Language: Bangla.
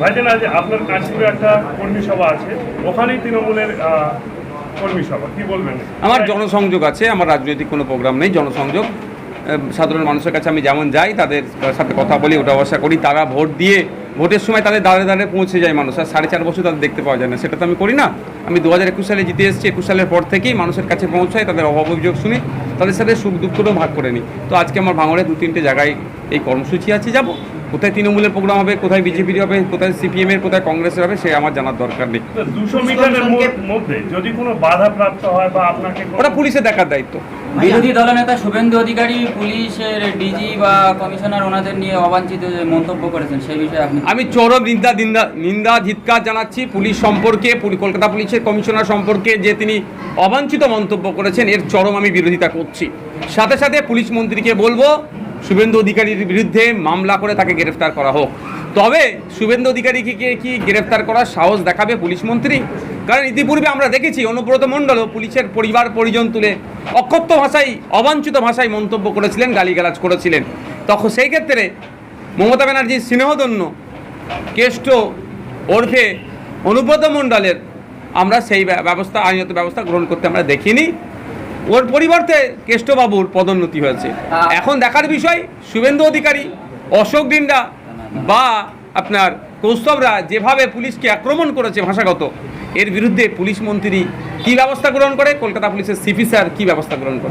ভাইজান, আজ আপনার কাশিপুরে একটা কর্মী সভা আছে। ওখানেই তৃণমূলের কর্মী সভা। কি বলবেন? আমার জনসংযোগ আছে, আমার রাজনৈতিক কোনো প্রোগ্রাম নেই, জনসংযোগ। সাধারণ মানুষের কাছে আমি যেমন যাই, তাদের সাথে কথা বলি ওটা বসা করি, তারা ভোট দিয়ে, ভোটের সময় তাদের দাঁড়ে দাঁড়ে পৌঁছে যায় মানুষ। আর সাড়ে চার বছর তাদের দেখতে পাওয়া যায় না, সেটা তো আমি করি না। আমি দু হাজার একুশ সালে জিতে এসেছি, একুশ সালের পর থেকেই মানুষের কাছে পৌঁছাই, তাদের অভাব অভিযোগ শুনি, তাদের সাথে সুখ দুঃখটাও ভাগ করে নিই। তো আজকে আমার ভাঙড়ে দু তিনটে জায়গায় এই কর্মসূচি আছে যাব? কোথায় তৃণমূলের প্রোগ্রাম হবে কোথায় বিজেপির হবে কোথায় সিপিএমের কোথায় কংগ্রেসের হবে সে আমার জানার দরকার নেই। দুশো মিটারের মধ্যে যদি কোনো বাধা প্রাপ্ত হয় বা আপনাকে ওটা পুলিশের দেখার দায়িত্ব। বিরোধী দলনেতা শুভেন্দু অধিকারী পুলিশের ডিজি বা কমিশনার ওনাদের নিয়ে অবাঞ্ছিত মন্তব্য করেছেন সেই বিষয়ে আপনি আমি চরম নিন্দা নিন্দা নিন্দা ধিৎকার জানাচ্ছি। পুলিশ সম্পর্কে কলকাতা পুলিশের কমিশনার সম্পর্কে যে তিনি অবাঞ্ছিত মন্তব্য করেছেন এর চরম আমি বিরোধিতা করছি। সাথে সাথে পুলিশ মন্ত্রীকে বলব শুভেন্দু অধিকারীর বিরুদ্ধে মামলা করে তাকে গ্রেফতার করা হোক। তবে শুভেন্দু অধিকারীকে কি গ্রেফতার করার সাহস দেখাবে পুলিশ মন্ত্রী? কারণ ইতিপূর্বে আমরা দেখেছি অনুব্রত মণ্ডলও পুলিশের পরিবার পরিজন তুলে অকথ্য ভাষায়, অবাঞ্ছিত ভাষায় মন্তব্য করেছিলেন, গালিগালাজ করেছিলেন। তখন সেই ক্ষেত্রে মমতা ব্যানার্জির স্নেহধন্য কেষ্ট ওরফে অনুব্রত মণ্ডলের আমরা সেই ব্যবস্থা, আইনত ব্যবস্থা গ্রহণ করতে আমরা দেখিনি। ওর পরিবর্তে কেষ্টবাবুর পদোন্নতি হয়েছে। এখন দেখার বিষয় শুভেন্দু অধিকারী অশোক ডিন্ডা বা আপনার কৌস্তবরা যেভাবে পুলিশকে আক্রমণ করেছে ভাষাগত এর বিরুদ্ধে পুলিশ মন্ত্রী কি ব্যবস্থা গ্রহণ করে? কলকাতা পুলিশের সিপি স্যার কি ব্যবস্থা গ্রহণ করে?